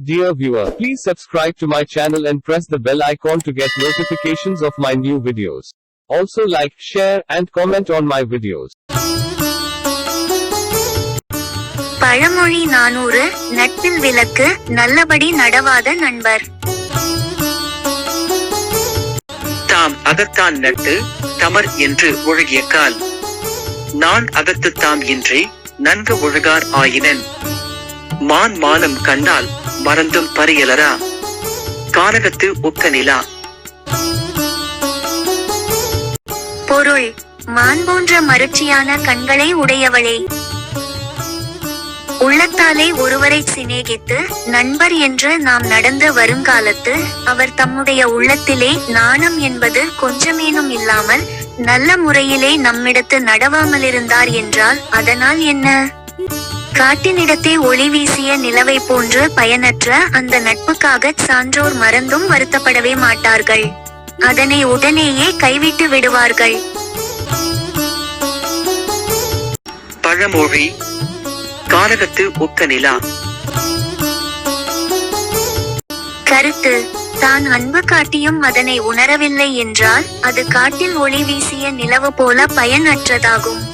Dear viewer, please subscribe to my channel and press the bell icon to get notifications of my new videos. Also like, share, and comment on my videos. பழமொழி நானூறு நட்பில் விளக்கு நல்லபடி நடவாத நண்பர் தாம் அகத்தான் நட்டு தமர் என்று ஒழுகிய கால் நான் அகத்து தாம் இன்றி நன்கு ஒழுகார் ஆயினன் மான் மானம் கண்டால் மறந்தும் பரியலரா காரகத்து உக்க நிலா பொருள் மான் போன்ற மருட்சியான கண்களை உடையவளே. உள்ளத்தாலே ஒருவரை சிநேகித்து நண்பர் என்று நாம் நடந்து வருங்காலத்து அவர் தம்முடைய உள்ளத்திலே நாணம் என்பது கொஞ்சமேனும் இல்லாமல் நல்ல முறையிலே நம்மிடத்து நடவாமலிருந்தார் என்றால் அதனால் என்ன? காட்டினிடத்தே ஒளி வீசிய நிலவை போன்று பயனற்ற அந்த நட்புக்காக சான்றோர் மறந்தும் வருத்தப்படவே மாட்டார்கள். அதனை உடனேயே கைவிட்டு விடுவார்கள். பழமொழி கானகத்து உக்க நிலா. கருத்து தான் அன்பு காட்டியும் அதனை உணரவில்லை என்றால் அது காட்டில் ஒளி வீசிய நிலவு போல பயனற்றதாகும்.